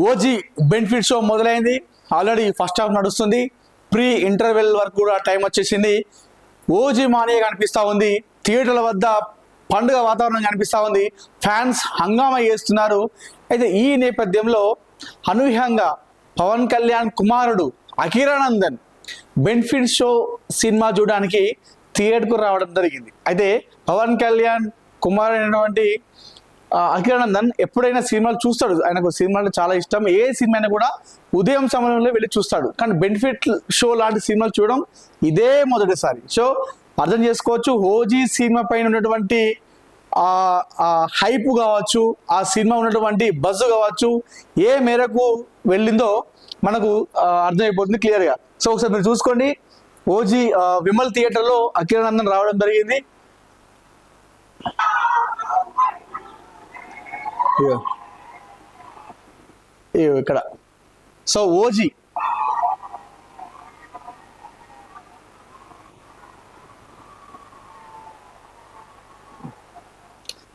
OG benefit show మొదలైంది. Already first half నడుస్తుంది. Pre interval వరకు కూడా టైం వచ్చేసింది. ఓజీ మానే కనిపిస్తూ ఉంది. థియేటర్ల వద్ద పండుగ వాతావరణం కనిపిస్తూ ఉంది. ఫ్యాన్స్ హంగామా చేస్తున్నారు. అయితే ఈ నేపథ్యంలో అనూహ్యంగా పవన్ కళ్యాణ్ కుమారుడు అఖిరానందన్ బెనిఫిట్ షో సినిమా చూడడానికి థియేటర్కు రావడం జరిగింది. అయితే పవన్ కళ్యాణ్ కుమారుడు అయినటువంటి అఖిలానందన్ ఎప్పుడైనా సినిమాలు చూస్తాడు. ఆయనకు సినిమాలు చాలా ఇష్టం. ఏ సినిమా అయినా కూడా ఉదయం సమయంలో వెళ్ళి చూస్తాడు. కానీ బెనిఫిట్ షో లాంటి సినిమాలు చూడడం ఇదే మొదటిసారి. సో అర్థం చేసుకోవచ్చు ఓజీ సినిమా పైన ఉన్నటువంటి ఆ హైప్ కావచ్చు ఆ సినిమా ఉన్నటువంటి బజ్ కావచ్చు ఏ మేరకు వెళ్ళిందో మనకు అర్థమైపోతుంది క్లియర్గా. సో ఒకసారి మీరు చూసుకోండి. ఓజీ విమల్ థియేటర్లో అఖిలానందన్ రావడం జరిగింది. ఇగో. ఇగో ఇక్కడ సో ఓజీ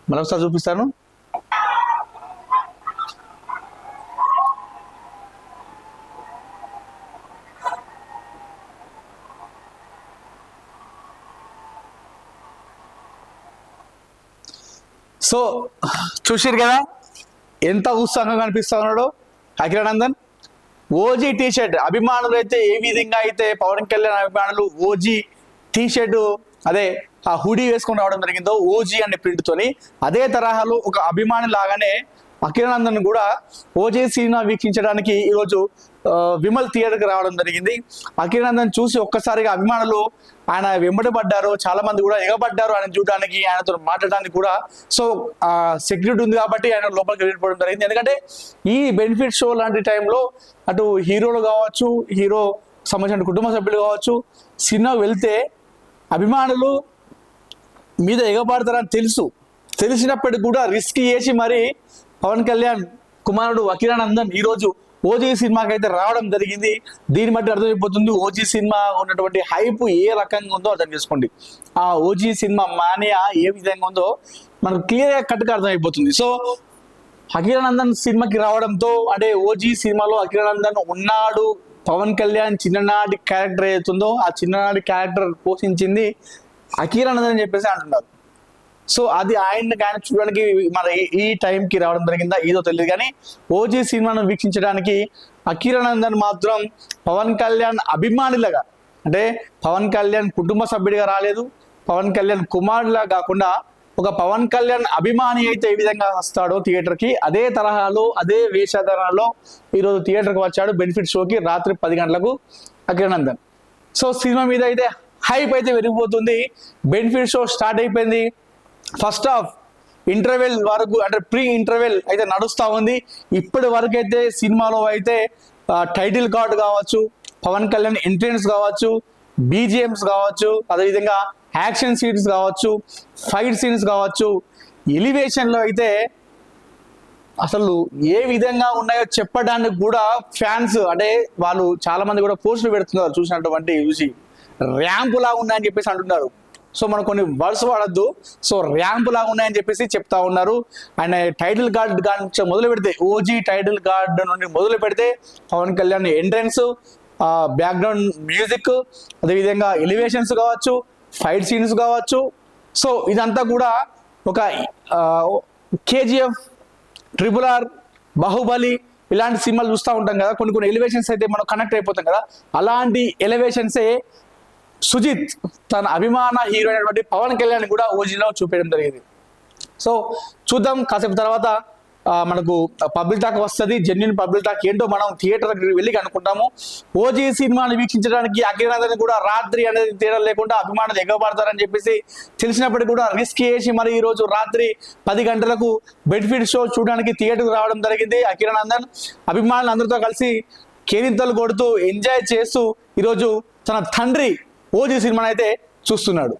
మరొకసారి చూపిస్తాను సో చూసిరు కదా? ఎంత ఉత్సాహంగా కనిపిస్తా ఉన్నాడు. అఖిలానందన్ ఓజీ టీ షర్ట్ అభిమానులు అయితే ఏ విధంగా అయితే పవన్ కళ్యాణ్ అభిమానులు ఓజీ టీ షర్ట్ అదే ఆ హుడీ వేసుకొని రావడం జరిగిందో ఓజీ అనే ప్రింట్తోని అదే తరహాలో ఒక అభిమాని లాగానే అఖిలానందన్ కూడా ఓజే సినిమా వీక్షించడానికి ఈరోజు విమల్ థియేటర్కి రావడం జరిగింది. అఖిలానందన్ చూసి ఒక్కసారిగా అభిమానులు ఆయన వెంబడబడ్డారు చాలా మంది కూడా ఎగబడ్డారు ఆయన చూడడానికి ఆయనతో మాట్లాడడానికి కూడా. సో సెక్యూరిటీ ఉంది కాబట్టి ఆయన లోపలికి వెళ్ళిపోవడం జరిగింది. ఎందుకంటే ఈ బెనిఫిట్ షో లాంటి టైంలో అటు హీరోలు కావచ్చు హీరో సంబంధించిన కుటుంబ సభ్యులు కావచ్చు సినిమా వెళ్తే అభిమానులు మీద ఎగబడతారని తెలుసు. తెలిసినప్పటికి కూడా రిస్క్ చేసి మరి పవన్ కళ్యాణ్ కుమారుడు అఖిలానందన్ ఈరోజు ఓజీ సినిమాకి అయితే రావడం జరిగింది. దీన్ని బట్టి అర్థమైపోతుంది ఓజీ సినిమా ఉన్నటువంటి హైప్ ఏ రకంగా ఉందో అర్థం చేసుకోండి. ఆ ఓజీ సినిమా మానియా ఏ విధంగా ఉందో మనకు క్లియర్గా కట్టుగా అర్థమైపోతుంది. సో అఖిలానందన్ సినిమాకి రావడంతో అంటే ఓజీ సినిమాలో అఖిలానందన్ ఉన్నాడు. పవన్ కళ్యాణ్ చిన్ననాటి క్యారెక్టర్ ఏదైతుందో ఆ చిన్ననాటి క్యారెక్టర్ పోషించింది అఖిలానందన్ అని చెప్పేసి అంటున్నారు. సో అది ఆయన్ని ఆయన చూడడానికి మన ఈ- టైంకి రావడం జరిగిందా? ఏదో తెలియదు కానీ ఓజీ సినిమాను వీక్షించడానికి అకిరణందన్ మాత్రం పవన్ కళ్యాణ్ అభిమానులుగా అంటే పవన్ కళ్యాణ్ కుటుంబ సభ్యుడిగా రాలేదు. పవన్ కళ్యాణ్ కుమారులా కాకుండా ఒక పవన్ కళ్యాణ్ అభిమాని అయితే ఏ విధంగా వస్తాడో థియేటర్కి అదే తరహాలో అదే వేషధారణలో ఈరోజు థియేటర్కి వచ్చాడు. బెనిఫిట్ షోకి రాత్రి పది గంటలకు అఖిలానందన్ సో సినిమా మీద అయితే హైప్ అయితే పెరిగిపోతుంది. బెనిఫిట్ షో స్టార్ట్ అయిపోయింది. ఫస్ట్ హాఫ్ ఇంటర్వెల్ వరకు అంటే ప్రీ ఇంటర్వెల్ అయితే నడుస్తూ ఉంది. ఇప్పటి వరకు అయితే సినిమాలో అయితే టైటిల్ కార్డ్ కావచ్చు పవన్ కళ్యాణ్ ఎంట్రెన్స్ కావచ్చు బీజిఎమ్స్ కావచ్చు అదేవిధంగా యాక్షన్ సీన్స్ కావచ్చు ఫైట్ సీన్స్ కావచ్చు ఎలివేషన్లో అయితే అసలు ఏ విధంగా ఉన్నాయో చెప్పడానికి కూడా ఫ్యాన్స్ అంటే వాళ్ళు చాలా మంది కూడా పోస్టులు పెడుతున్నారు చూసినటువంటి చూసి. ర్యాంపులా ఉన్నాయని చెప్పేసి అంటున్నారు. సో మనం కొన్ని వర్డ్స్ వాడద్దు. సో ర్యాంప్ లాగా ఉన్నాయని చెప్పేసి చెప్తా ఉన్నారు. ఆయన టైటిల్ గార్డ్ కానీ మొదలు పెడితే ఓజీ టైటిల్ గార్డ్ నుండి మొదలు పెడితే Pawan Kalyan entrance background music అదేవిధంగా ఎలివేషన్స్ కావచ్చు ఫైట్ సీన్స్ కావచ్చు. సో ఇదంతా కూడా ఒక కేజీఎఫ్ ట్రిపుల్ ఆర్ బాహుబలి ఇలాంటి సినిమాలు చూస్తూ ఉంటాం కదా. కొన్ని కొన్ని ఎలివేషన్స్ అయితే మనం కనెక్ట్ అయిపోతాం కదా. అలాంటి ఎలివేషన్సే సుజిత్ తన అభిమాన హీరో అయినటువంటి పవన్ కళ్యాణ్ కూడా ఓజీలో చూపించడం జరిగింది. సో చూద్దాం. కాసేపు తర్వాత మనకు పబ్లిక్ టాక్ వస్తుంది. జెన్యున్ పబ్లిక్ టాక్ ఏంటో మనం థియేటర్ వెళ్ళి కనుక్కుంటాము. ఓజీ సినిమాని వీక్షించడానికి అఖిలానందని కూడా రాత్రి అనేది తేడా లేకుండా అభిమానులు ఎగబడతారని చెప్పేసి తెలిసినప్పటికీ కూడా రిస్క్ చేసి మరి ఈ రోజు రాత్రి పది గంటలకు బెడ్ఫిట్ షో చూడడానికి థియేటర్కి రావడం జరిగింది అకిరణాందన్ అభిమానులు అందరితో కలిసి కేరింతలు కొడుతూ ఎంజాయ్ చేస్తూ ఈరోజు తన తండ్రి ఓజీ సినిమాని అయితే చూస్తున్నాడు.